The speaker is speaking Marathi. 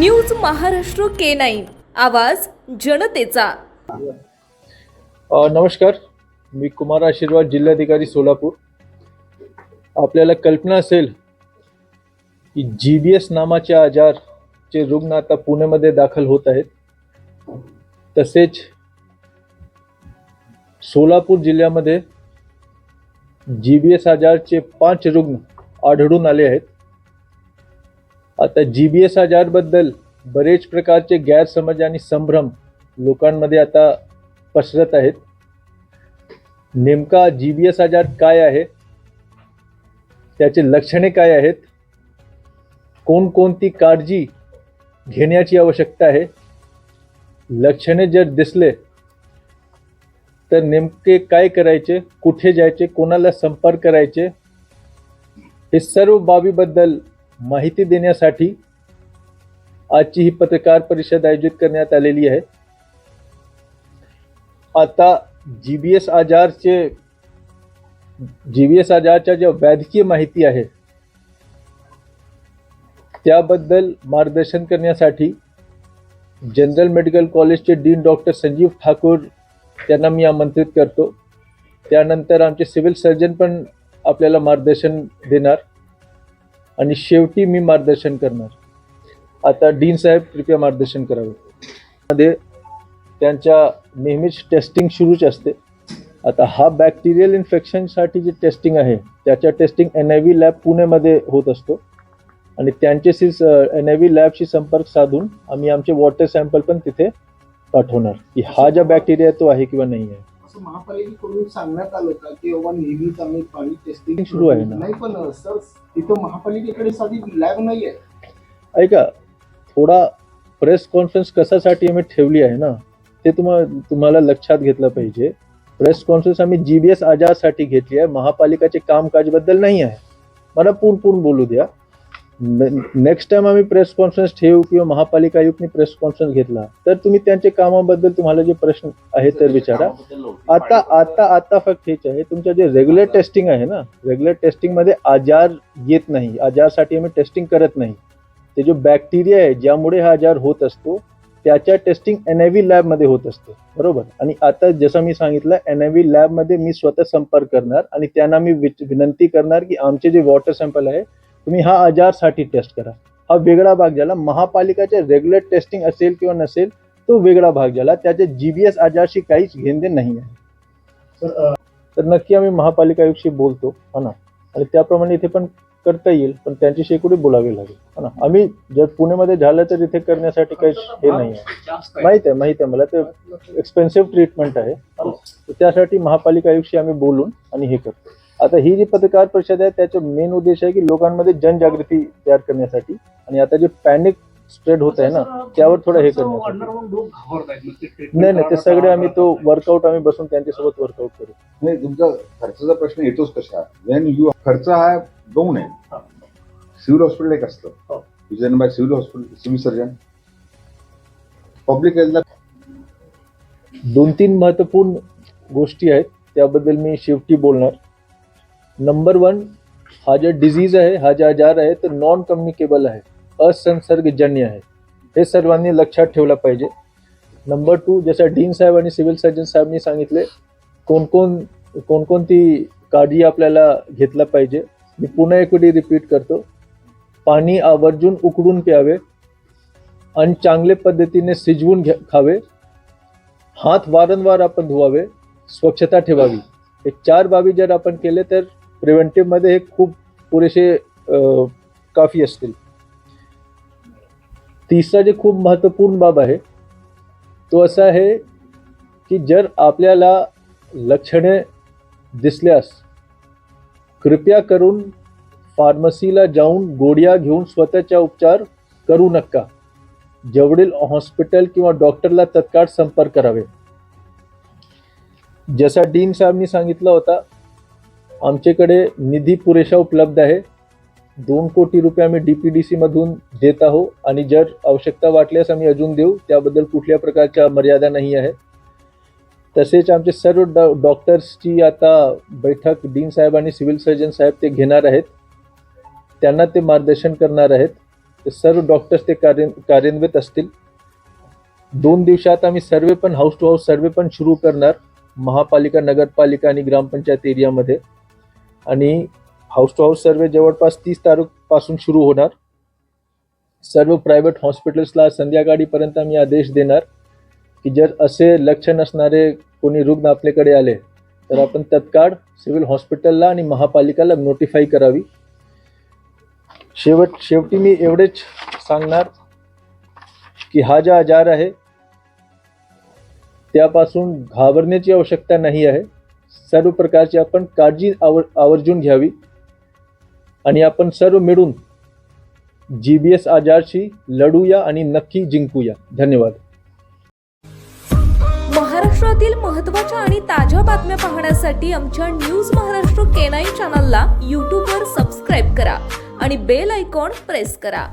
News Maharashtra K nine. आवाज जनतेचा. नमस्कार. मी कुमार आशीर्वाद जिल्हाधिकारी सोलापूर. आपल्याला कल्पना असेल की जी बी एस नामाचे आजारचे रुग्ण आता पुण्यामध्ये दाखल होत आहेत. तसेच सोलापूर जिल्ह्यामध्ये जी बी एस आजारचे पाच रुग्ण आढळून आले आहेत. आता जी बी एस आजारबद्दल बरेच प्रकारचे गैरसमज आणि संभ्रम लोकांमध्ये आता पसरत आहेत. नेमका जी बी एस आजार काय आहे? त्याचे लक्षणे काय आहेत? कोणकोणती काळजी घेण्याची आवश्यकता आहे? लक्षणे जर दिसले तर नेमके काय करायचे? कुठे जायचे? कोणाला संपर्क करायचे? हे सर्व बाबीबद्दल माहिती देण्यासाठी आजची ही पत्रकार परिषद आयोजित करण्यात आलेली आहे. आता G B S आजारचे G B S आजारच्या ज्या वैद्यकीय माहिती आहे त्याबद्दल मार्गदर्शन करण्यासाठी जनरल मेडिकल कॉलेजचे डीन डॉक्टर संजीव ठाकूर त्यांना मी आमंत्रित करतो. त्यानंतर आमचे सिव्हिल सर्जन पण आपल्याला मार्गदर्शन देणार. आणि शेवटी मी मार्गदर्शन करणार. आता डीन साहेब कृपया मार्गदर्शन करावे. मध्ये त्यांच्या नेहमीच टेस्टिंग सुरूच असते. आता हा बॅक्टेरियल इन्फेक्शनसाठी जे टेस्टिंग आहे त्याच्या testing N I V lab पुणेमध्ये होत असतो. आणि त्यांच्याशी एन आय व्ही लॅबशी संपर्क साधून आम्ही आमचे वॉटर सॅम्पल पण तिथे पाठवणार. की हा ज्या बॅक्टेरिया तो आहे किंवा नाही आहे. असं महापालिकेकडून सांगण्यात आलं का की बाबा नेहमीच आम्ही पाणी टेस्टिंग सुरू आहे ना. नाही पण सर तिथं महापालिकेकडे साधी लॅब नाही आहे. ऐका थोडा प्रेस कॉन्फरन्स कशासाठी आम्ही ठेवली आहे ना ते तुम्हा तुम्हाला लक्षात घेतलं पाहिजे. प्रेस कॉन्फरन्स आम्ही जी बी एस आजारसाठी घेतली आहे. महापालिकाचे कामकाजबद्दल नाही आहे. मला पूर्ण पूर्ण बोलू द्या. नेक्स्ट टाइम आम्ही प्रेस कॉन्फरन्स ठेवू किंवा महापालिका आयुक्तनी प्रेस कॉन्फरन्स घेतला तर तुम्ही त्यांच्या कामाबद्दल तुम्हाला जे प्रश्न आहेत तर विचारा. आता आता आता फक्त हेच आहे तुमचं जे रेग्युलर टेस्टिंग आहे ना रेग्युलर टेस्टिंगमध्ये आजार येत नाही आजारसाठी आम्ही टेस्टिंग करत नाही. ते जो बॅक्टेरिया आहे ज्यामुळे हा आजार होत असतो त्याच्या टेस्टिंग एन आय व्ही लॅबमध्ये होत असते बरोबर? आणि आता जसं मी सांगितलं एन आय व्ही लॅबमध्ये मी स्वतः संपर्क करणार आणि त्यांना मी विनंती करणार की आमचे जे वॉटर सॅम्पल आहे तुम्ही हा आजारसाठी टेस्ट करा. हा वेगळा भाग झाला महापालिकाचे रेग्युलर टेस्टिंग असेल किंवा नसेल तो वेगळा भाग झाला त्याचे जी बी एस आजारशी काहीच घेणदेण नाही आहे. तर नक्की आम्ही महापालिका आयुक्तशी बोलतो हा ना? आणि त्याप्रमाणे इथे पण करता येईल पण त्यांची शेकडे बोलावे लागेल हा ना? आम्ही जर पुण्यामध्ये झालं तर इथे करण्यासाठी काही हे नाही आहे. माहीत आहे माहीत आहे मला ते एक्सपेन्सिव्ह ट्रीटमेंट आहे त्यासाठी महापालिका आयुक्तशी आम्ही बोलून आणि हे करतो. आता ही जी पत्रकार परिषद आहे त्याचा मेन उद्देश आहे की लोकांमध्ये जनजागृती तयार करण्यासाठी. आणि आता जे पॅनिक स्प्रेड होत आहे ना त्यावर थोडं हे करण्यासाठी. नाही नाही ते सगळे आम्ही तो वर्कआउट आम्ही बसून त्यांच्यासोबत वर्कआउट करू. नाही तुमचा खर्चाचा प्रश्न येतोच कशा? वेन यू खर्च हा दोन आहे. सिव्हिल हॉस्पिटल एक असतं. Vision by civil hospital civil surgeon. Public हेल्थला दोन तीन महत्त्वपूर्ण गोष्टी आहेत त्याबद्दल मी शेवटी बोलणार. नंबर वन हा जो डिझीज आहे हा जो आजार आहे तो नॉन कम्युनिकेबल आहे. असंसर्गजन्य आहे. हे सर्वांनी लक्षात ठेवलं पाहिजे. नंबर टू जसं डीन साहेब आणि सिव्हिल सर्जन साहेबनी सांगितले कोणकोण कोणकोणती काळजी आपल्याला घेतला पाहिजे मी पुन्हा एक रिपीट करतो. पाणी आवर्जून उकडून प्यावे आणि चांगल्या पद्धतीने शिजवून घ्या खावे. हात वारंवार आपण धुवावे स्वच्छता ठेवावी. हे चार बाबी जर आपण केले तर प्रिव्हेंटिव्हमध्ये हे खूप पुरेसे काफी असतील. तिसरा जे खूप महत्त्वपूर्ण बाब आहे तो असा आहे की जर आपल्याला लक्षणे दिसल्यास कृपया करून फार्मसीला जाऊन गोळ्या घेऊन स्वतःचा उपचार करू नका. जवळील हॉस्पिटल किंवा डॉक्टरला तत्काळ संपर्क करावे. जसा डीन साहेबनी सांगितलं होता आमच्याकडे निधी पुरेशा उपलब्ध आहे. दोन कोटी रुपये आम्ही डी पी डी सीमधून देत आहो आणि जर आवश्यकता वाटल्यास आम्ही अजून देऊ. त्याबद्दल कुठल्या प्रकारच्या मर्यादा नाही आहे. तसेच आमचे सर्व डॉ डॉक्टर्सची आता बैठक डीन साहेब आणि सिव्हिल सर्जन साहेब ते घेणार आहेत. त्यांना ते मार्गदर्शन करणार आहेत. ते सर्व डॉक्टर्स ते कार्य कार्यान्वित असतील. दोन दिवसात आम्ही सर्वे पण हाऊस टू हाऊस सर्वे पण सुरू करणार. महापालिका नगरपालिका आणि ग्रामपंचायत एरियामध्ये. आणि हाऊस टू हाऊस सर्वे जवळपास तीस तारीखपासून सुरू होणार. सर्व प्रायव्हेट हॉस्पिटल्सला संध्याकाळीपर्यंत आम्ही आदेश देणार की जर असे लक्षण असणारे कोणी रुग्ण आपल्याकडे आले तर आपण तत्काळ सिव्हिल हॉस्पिटलला आणि महापालिकाला नोटिफाय करावी. शेवट शेवटी मी एवढेच सांगणार की हा जो आजार आहे त्यापासून घाबरण्याची आवश्यकता नाही आहे. सर्व प्रकारची आपण काळजी आवर आवर्जून घ्यावी. आणि आपण सर्व मिळून जी बी एस आजारशी लढूया आणि नक्की जिंकूया. धन्यवाद. महाराष्ट्रातील महत्त्वाच्या आणि ताज्या बातम्या पाहण्यासाठी आमच्या न्यूज महाराष्ट्र केनाई चॅनलला यूट्यूबवर सबस्क्राईब करा आणि बेल आयकॉन प्रेस करा.